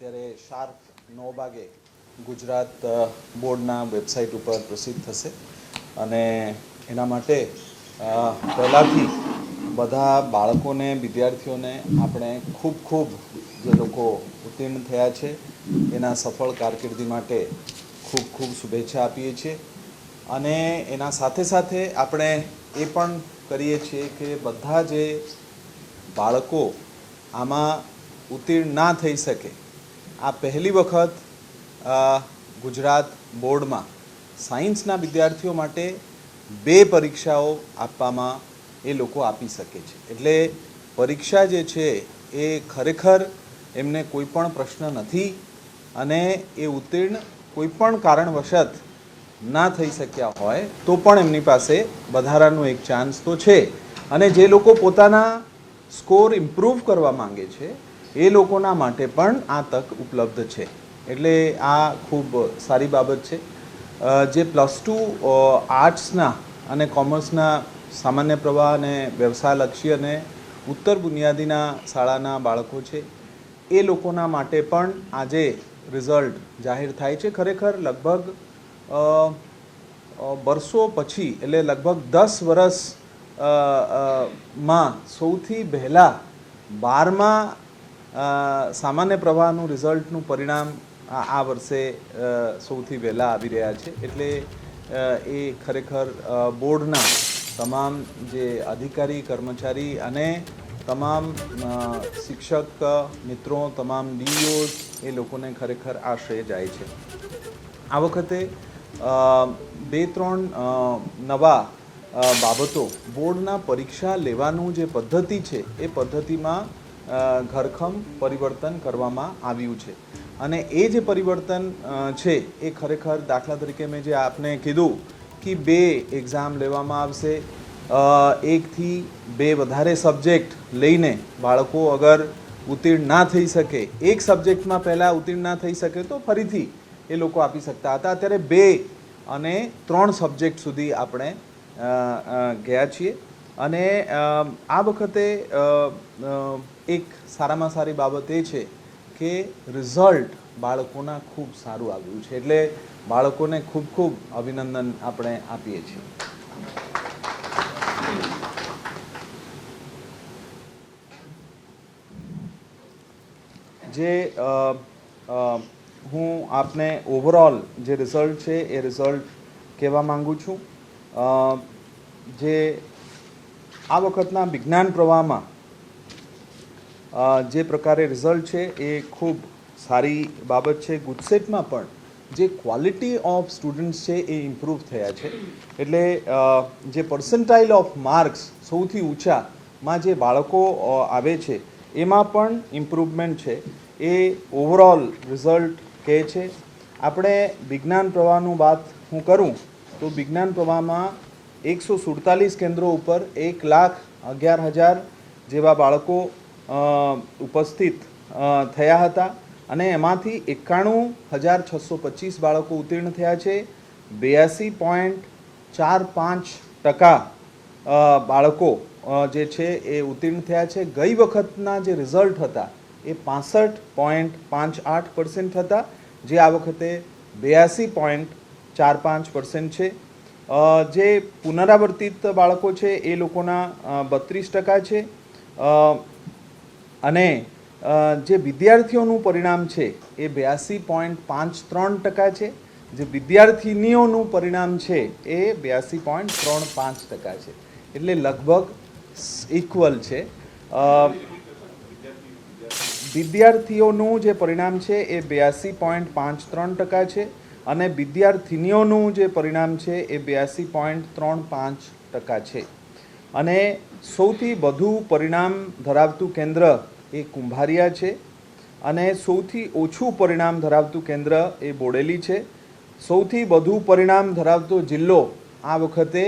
અત્યારે શાર્પ નવ વાગે ગુજરાત બોર્ડના વેબસાઇટ ઉપર પ્રસિદ્ધ થશે. અને એના માટે પહેલાંથી બધા બાળકોને, વિદ્યાર્થીઓને આપણે ખૂબ ખૂબ જે લોકો ઉત્તીર્ણ થયા છે, એના સફળ કારકિર્દી માટે ખૂબ ખૂબ શુભેચ્છા આપીએ છીએ. અને એના સાથે સાથે આપણે એ પણ કરીએ છીએ કે બધા જે બાળકો આમાં ઉત્તીર્ણ ના થઈ શકે આ પહેલી વખત ગુજરાત બોર્ડમાં સાયન્સના વિદ્યાર્થીઓ માટે બે પરીક્ષાઓ આપવામાં એ લોકો આપી શકે છે. એટલે પરીક્ષા જે છે એ ખરેખર એમને કોઈ પણ પ્રશ્ન નથી અને એ ઉત્તીર્ણ કોઈ પણ કારણવશત ના થઈ શક્યા હોય તો પણ એમની પાસે વધારાનો એક ચાન્સ તો છે. અને જે લોકો પોતાના સ્કોર ઇમ્પ્રૂવ કરવા માંગે છે એ લોકોના માટે પણ આ તક ઉપલબ્ધ છે. એટલે આ ખૂબ સારી બાબત છે. જે પ્લસ ટુ આર્ટ્સના અને કોમર્સના સામાન્ય પ્રવાહ અને વ્યવસાયલક્ષી અને ઉત્તર બુનિયાદીના શાળાના બાળકો છે, એ લોકોના માટે પણ આજે રિઝલ્ટ જાહેર થાય છે. ખરેખર લગભગ વર્ષો પછી એટલે લગભગ દસ વર્ષમાં સૌથી પહેલાં બારમા સામાન્ય પ્રવાહનું રિઝલ્ટનું પરિણામ આ વર્ષે સૌથી વહેલા આવી રહ્યા છે. એટલે એ ખરેખર બોર્ડના તમામ જે અધિકારી, કર્મચારી અને તમામ શિક્ષક, મિત્રો, તમામ ડીઈઓઝ એ લોકોને ખરેખર આશ્રય જાય છે. આ વખતે બે, ત્રણ નવા બાબતો બોર્ડના પરીક્ષા લેવાનું જે પદ્ધતિ છે, એ પદ્ધતિમાં ઘરખમ પરિવર્તન કરવામાં આવ્યું છે. અને એ જે પરિવર્તન છે, એ ખરેખર દાખલા તરીકે મેં જે આપને કીધું કે બે એક્ઝામ લેવામાં આવશે એકથી બે વધારે સબ્જેક્ટ લઈને બાળકો અગર ઉત્તીર્ણ ના થઈ શકે, એક સબ્જેક્ટમાં પહેલાં ઉત્તીર્ણ ના થઈ શકે તો ફરીથી એ લોકો આપી શકતા હતા. અત્યારે બે અને ત્રણ સબ્જેક્ટ સુધી આપણે ગયા છીએ. અને આ વખતે એક સારામાં સારી બાબત એ છે કે રિઝલ્ટ બાળકોના ખૂબ સારું આવ્યું છે. એટલે બાળકોને ખૂબ ખૂબ અભિનંદન આપણે આપીએ છીએ. જે હું આપને ઓવરઓલ જે રિઝલ્ટ છે એ રિઝલ્ટ કહેવા માગું છું. જે આ વખતના વિજ્ઞાન પ્રવાહમાં જે પ્રકારે રિઝલ્ટ છે એ ખૂબ સારી બાબત છે. ગુજસેટમાં પણ જે ક્વોલિટી ઓફ સ્ટુડન્ટ્સ છે એ ઇમ્પ્રૂવ થયા છે. એટલે જે પર્સન્ટાઇલ ઓફ માર્ક્સ સૌથી ઊંચામાં જે બાળકો આવે છે, એમાં પણ ઇમ્પ્રુવમેન્ટ છે. એ ઓવરઓલ રિઝલ્ટ કહે છે. આપણે વિજ્ઞાન પ્રવાહનું વાત હું કરું, તો વિજ્ઞાન પ્રવાહમાં એકસો સુડતાલીસ કેન્દ્રો ઉપર એક લાખ અગિયાર હજાર જેવા બાળકો ઉપસ્થિત થયા હતા અને એમાંથી એકાણું હજાર છસો પચીસ બાળકો ઉત્તીર્ણ થયા છે. બ્યાસી પોઈન્ટ ચાર પાંચ ટકા બાળકો જે છે એ ઉત્તીર્ણ થયા છે. ગઈ વખતના જે રિઝલ્ટ હતા એ પાસઠ પોઈન્ટ પાંચ આઠ પર્સન્ટ હતા, જે આ વખતે બ્યાસી પોઈન્ટ ચાર પાંચ પર્સન્ટ છે. જે પુનરાવર્તિત બાળકો છે એ લોકોના બત્રીસ ટકા છે. અને જે વિદ્યાર્થીઓનું પરિણામ છે એ બ્યાસી પોઈન્ટ પાંચ ત્રણ ટકા છે. જે વિદ્યાર્થિનીઓનું પરિણામ છે એ બ્યાસી પોઈન્ટ ત્રણ પાંચ ટકા છે. એટલે લગભગ ઇક્વલ છે. વિદ્યાર્થીઓનું જે પરિણામ છે એ બ્યાસી પોઈન્ટ પાંચ ત્રણ ટકા છે અને વિદ્યાર્થિનીઓનું જે પરિણામ છે એ બ્યાસી પોઈન્ટ ત્રણ પાંચ ટકા છે. અને સૌથી વધુ પરિણામ ધરાવતું કેન્દ્ર એ કુંભારિયા છે અને સૌથી ઓછું પરિણામ ધરાવતું કેન્દ્ર એ બોડેલી છે. સૌથી વધુ પરિણામ ધરાવતો જિલ્લો આ વખતે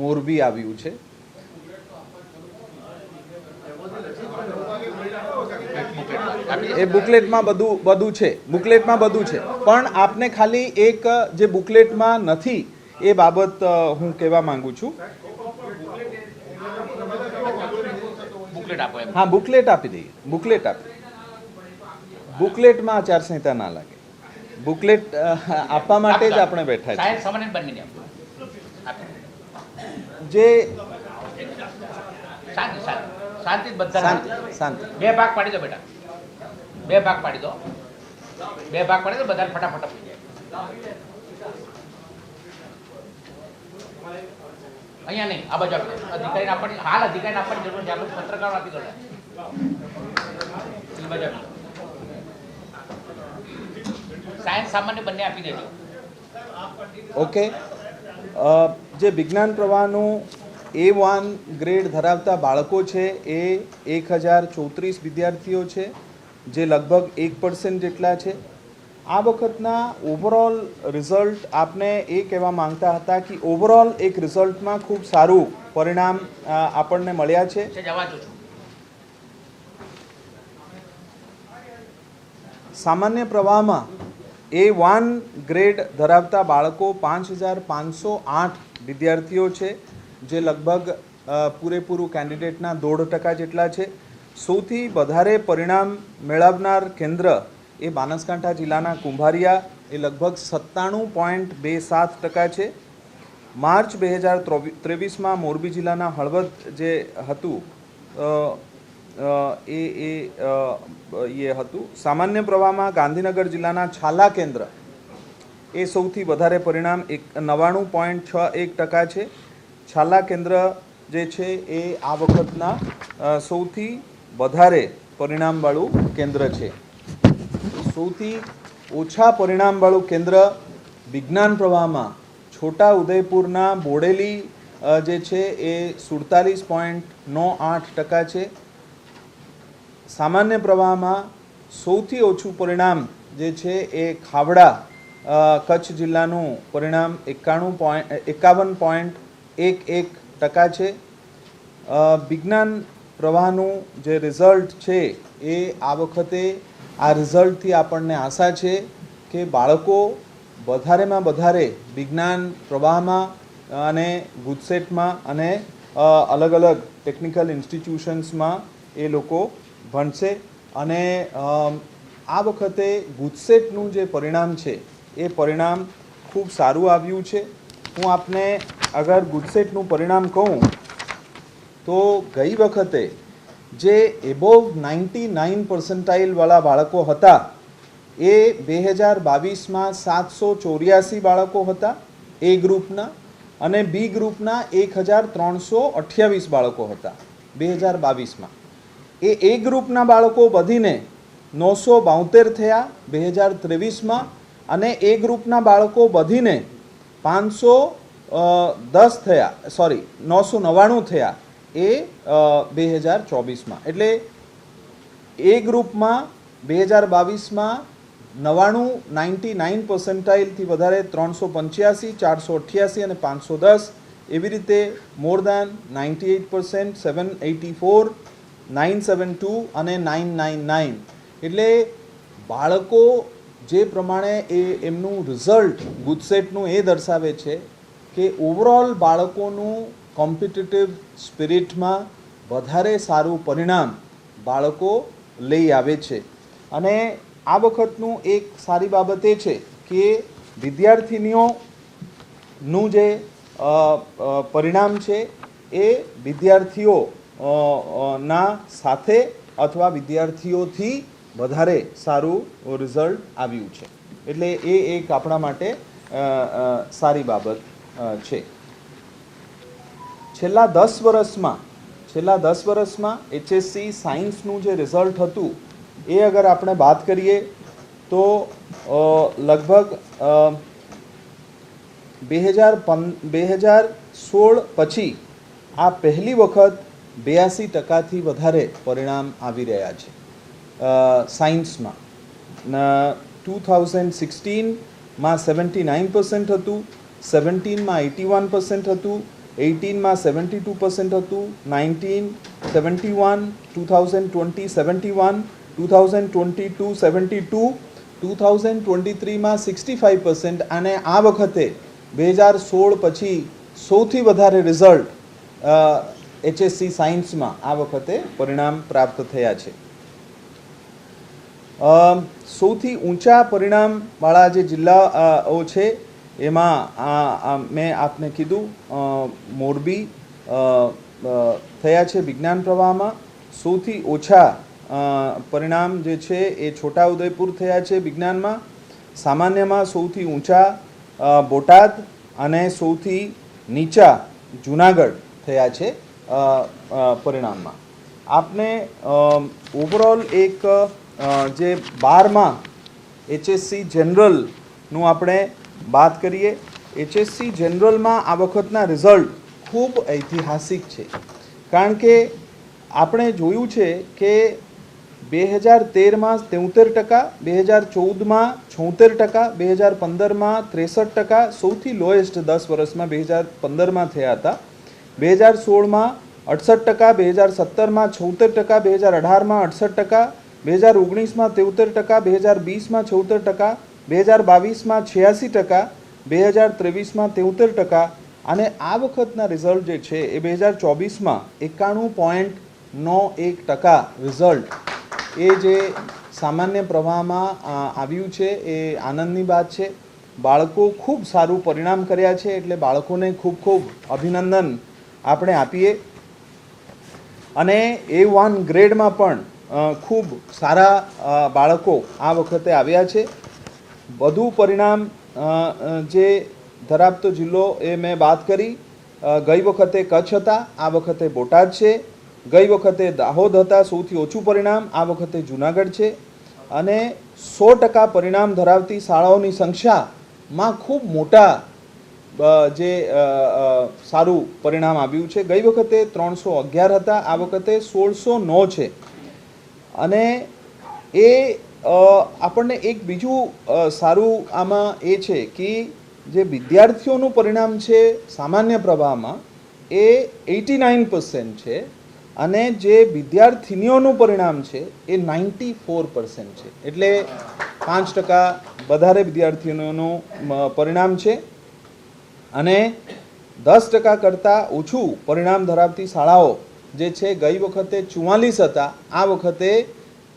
મોરબી આવ્યું છે. એ બુકલેટમાં બધું બધું છે, બુકલેટમાં બધું છે. પણ આપને ખાલી એક જે બુકલેટમાં નથી એ બાબત હું કહેવા માંગુ છું. બુકલેટ આપો હા બુકલેટ આપી દઈએ. બુકલેટ આપી બુકલેટમાં આચારસંહિતા ના લાગે. બુકલેટ આપવા માટે જ આપણે બેઠા છીએ. જે શાંતિ બધા શાંતિ બે ભાગ પાડી દો બેટા. બે ભાગ પાડી દો. બે ભાગ પાડી દો બધા ફટાફટ જાય અહીંયા નહીં, આ બાજુ અધિકારીને આપવાની હાલ અધિકારીને આપવાની જરૂર છે. આપણે પત્રકારો આપી દો સાયન્સ સામાન્ય બંને આપી દેજો. ઓકે. જે વિજ્ઞાન પ્રવાહનું એ વન ગ્રેડ ધરાવતા બાળકો છે, એ એક હજાર ચોત્રીસ વિદ્યાર્થીઓ છે, જે લગભગ એક પર્સન્ટ જેટલા છે. આ વખતના ઓવરઓલ રિઝલ્ટ આપને એ કહેવા માંગતા હતા કે ઓવરઓલ એક રિઝલ્ટમાં ખૂબ સારું પરિણામ આપણને મળ્યા છે. સામાન્ય પ્રવાહમાં એ વન ગ્રેડ ધરાવતા બાળકો પાંચ હજાર પાંચસો આઠ વિદ્યાર્થીઓ છે જે લગભગ પૂરેપૂરું કેન્ડિડેટના દોઢ ટકા જેટલા છે. સૌથી વધારે પરિણામ મેળવનાર કેન્દ્ર એ બનાસકાંઠા જિલ્લાના કુંભારિયા એ લગભગ સત્તાણું પોઈન્ટ બે સાત ટકા છે. માર્ચ બે હજાર ત્રેવીસમાં મોરબી જિલ્લાના હળવદ જે હતું એ એ એ હતું. સામાન્ય પ્રવાહમાં ગાંધીનગર જિલ્લાના છાલા કેન્દ્ર એ સૌથી વધારે પરિણામ એક નવ્વાણું પોઈન્ટ છ એક ટકા છે. છાલા કેન્દ્ર જે છે એ આ વખતના સૌથી વધારે પરિણામવાળું કેન્દ્ર છે. સૌથી ઓછા પરિણામવાળું કેન્દ્ર વિજ્ઞાન પ્રવાહમાં છોટા ઉદયપુરના બોડેલી જે છે એ સુડતાલીસ પોઈન્ટ નો આઠ ટકા છે. સામાન્ય પ્રવાહમાં સૌથી ઓછું પરિણામ જે છે એ ખાવડા કચ્છ જિલ્લાનું પરિણામ એકાણું પોઈન્ટ એકાવન પોઈન્ટ એક એક ટકા છે. વિજ્ઞાન પ્રવાહનું જે રિઝલ્ટ છે એ આ વખતે આ રિઝલ્ટથી આપણને આશા છે કે બાળકો વધારેમાં વધારે વિજ્ઞાન પ્રવાહમાં અને ગુજસેટમાં અને અલગ અલગ ટેકનિકલ ઇન્સ્ટિટ્યુશન્સમાં એ લોકો ભણશે અને આ વખતે ગુજસેટનું જે પરિણામ છે એ પરિણામ ખૂબ સારું આવ્યું છે. હું આપને અગર ગુજસેટનું પરિણામ કહું, તો ગઈ વખતે જે એબોવ નાઇન્ટી નાઇન પર્સન્ટાઇલવાળા બાળકો હતા, એ બે હજાર બાવીસમાં સાતસો ચોર્યાસી બાળકો હતા, એ ગ્રુપના, અને બી ગ્રુપના એક હજાર ત્રણસો અઠ્યાવીસ બાળકો હતા, બે હજાર બાવીસમાં. એ એ ગ્રુપના બાળકો વધીને નવસો બાઉતેર થયા બે હજાર ત્રેવીસમાં, અને એ ગ્રુપના બાળકો વધીને પાંચસો દસ થયા સોરી નવસો નવ્વાણું થયા એ બે હજાર ચોવીસમાં. એટલે એ ગ્રુપમાં બે હજાર બાવીસમાં નવ્વાણું નાઇન્ટી નાઇન પર્સન્ટાઇલથી વધારે ત્રણસો પંચ્યાસી, ચારસો અઠ્યાસી અને પાંચસો દસ. એવી રીતે more than ninety eight percent seven eighty four, nine seven two અને નાઇન નાઇન નાઇન. એટલે બાળકો જે પ્રમાણે એ એમનું રિઝલ્ટ ગુજસેટનું એ દર્શાવે છે કે ઓવરઓલ બાળકોનું કોમ્પિટિટિવ સ્પિરિટમાં વધારે સારું પરિણામ બાળકો લઈ આવે છે. અને આ વખતનું એક સારી બાબત એ છે કે વિદ્યાર્થિનીઓનું જે પરિણામ છે એ વિદ્યાર્થીઓ ના સાથે અથવા વિદ્યાર્થીઓથી વધારે સારું રિઝલ્ટ આવ્યું છે. એટલે એ એક આપણા માટે સારી બાબત છે. છેલ્લા દસ વર્ષમાં, છેલ્લા દસ વર્ષમાં એચએસસી સાયન્સનું જે રિઝલ્ટ હતું, એ અગર આપણે વાત કરીએ, તો લગભગ બે હજાર પન બે હજાર સોળ પછી આ પહેલી વખત બ્યાસી ટકાથી વધારે પરિણામ આવી રહ્યા છે સાયન્સમાં ટુ થાઉઝન્ડ સિક્સટીનમાં સેવન્ટી નાઇન પર્સન્ટ હતું સેવન્ટીનમાં એટી વન પર્સન્ટ હતું એઇટીનમાં સેવન્ટી ટુ પર્સન્ટ હતું nineteen seventy one two thousand twenty seventy one two thousand twenty two seventy two two thousand twenty થ્રીમાં sixty five percent અને આ વખતે બે હજાર સોળ પછી સૌથી વધારે રિઝલ્ટ એચએસસી સાયન્સમાં આ વખતે પરિણામ પ્રાપ્ત થયા છે. સૌથી ઊંચા પરિણામવાળા જે જિલ્લાઓ છે એમાં આ મેં આપને કીધું મોરબી થયા છે વિજ્ઞાન પ્રવાહમાં. સૌથી ઓછા પરિણામ જે છે એ છોટાઉદેપુર થયા છે વિજ્ઞાનમાં. સામાન્યમાં સૌથી ઊંચા બોટાદ અને સૌથી નીચા જુનાગઢ થયા છે પરિણામમાં. આપને ઓવરઓલ એક જે બારમાં એચએસસી જનરલનું આપણે વાત કરીએ એચએસસી જનરલમાં આ વખતના રિઝલ્ટ ખૂબ ઐતિહાસિક છે. કારણ કે આપણે જોયું છે કે બે હજાર તેરમાં તેઉતેર ટકા, બે હજાર ચૌદમાં છોતેર ટકા, બે હજાર પંદરમાં ત્રેસઠ ટકા, સૌથી લોએસ્ટ દસ વર્ષમાં બે હજાર પંદરમાં થયા હતા. બે હજાર સોળમાં અડસઠ ટકા, બે હજાર સત્તરમાં છોતેર ટકા, બે હજાર અઢારમાં અડસઠ ટકા, બે હજાર ઓગણીસમાં તેઉતેર ટકા, બે હજાર વીસમાં છોતેર ટકા બે હજાર બાવીસમાં છ્યાસી ટકા, બે હજાર ત્રેવીસમાં તેઉતેર ટકા અને આ વખતના રિઝલ્ટ જે છે એ બે હજાર ચોવીસમાં એકાણું પોઈન્ટ નો એક ટકા રિઝલ્ટ. એ જે સામાન્ય પ્રવાહમાં આવ્યું છે એ આનંદની વાત છે. બાળકો ખૂબ સારું પરિણામ કર્યા છે એટલે બાળકોને ખૂબ ખૂબ અભિનંદન આપણે આપીએ. અને એ વન ગ્રેડમાં પણ ખૂબ સારા બાળકો આ વખતે આવ્યા છે. વધુ પરિણામ જે ધરાવતો જિલ્લો એ મેં વાત કરી. ગઈ વખતે કચ્છ હતા, આ વખતે બોટાદ છે. ગઈ વખતે દાહોદ હતા, સૌથી ઓછું પરિણામ, આ વખતે જુનાગઢ છે. અને સો ટકા પરિણામ ધરાવતી શાળાઓની સંખ્યામાં ખૂબ મોટા જે સારું પરિણામ આવ્યું છે. ગઈ વખતે ત્રણસો અગિયાર હતા, આ વખતે સોળસો નો છે. અને એ આપણને એક બીજું સારું આમાં એ છે કે જે વિદ્યાર્થીઓનું પરિણામ છે સામાન્ય પ્રવાહમાં એ એટી નાઇન છે અને જે વિદ્યાર્થિનીઓનું પરિણામ છે એ નાઇન્ટી ફોર છે. એટલે પાંચ ટકા વધારે વિદ્યાર્થીઓનું પરિણામ છે અને દસ ટકા કરતાં ઓછું પરિણામ ધરાવતી શાળાઓ જે છે ગઈ વખતે ચુમ્માલીસ હતા, આ વખતે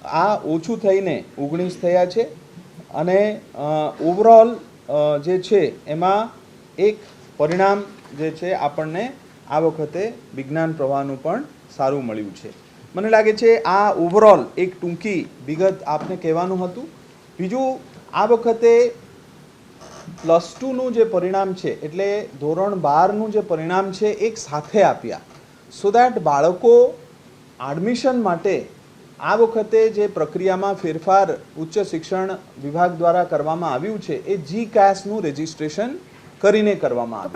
આ ઓછું થઈને ઓગણીસ થયા છે અને ઓવરઓલ જે છે એમાં એક પરિણામ જે છે આપણને આ વખતે વિજ્ઞાન પ્રવાહનું પણ સારું મળ્યું છે. મને લાગે છે આ ઓવરઓલ એક ટૂંકી વિગત આપને કહેવાનું હતું. બીજું, આ વખતે પ્લસ ટુનું જે પરિણામ છે એટલે ધોરણ બારનું જે પરિણામ છે એક સાથે આપ્યા. સો દેટ બાળકો એડમિશન માટે આ વખતે જે પ્રક્રિયામાં ફેરફાર ઉચ્ચ શિક્ષણ વિભાગ દ્વારા કરવામાં આવ્યું છે, એ જી કેસનું રજિસ્ટ્રેશન કરીને કરવામાં આવ્યું.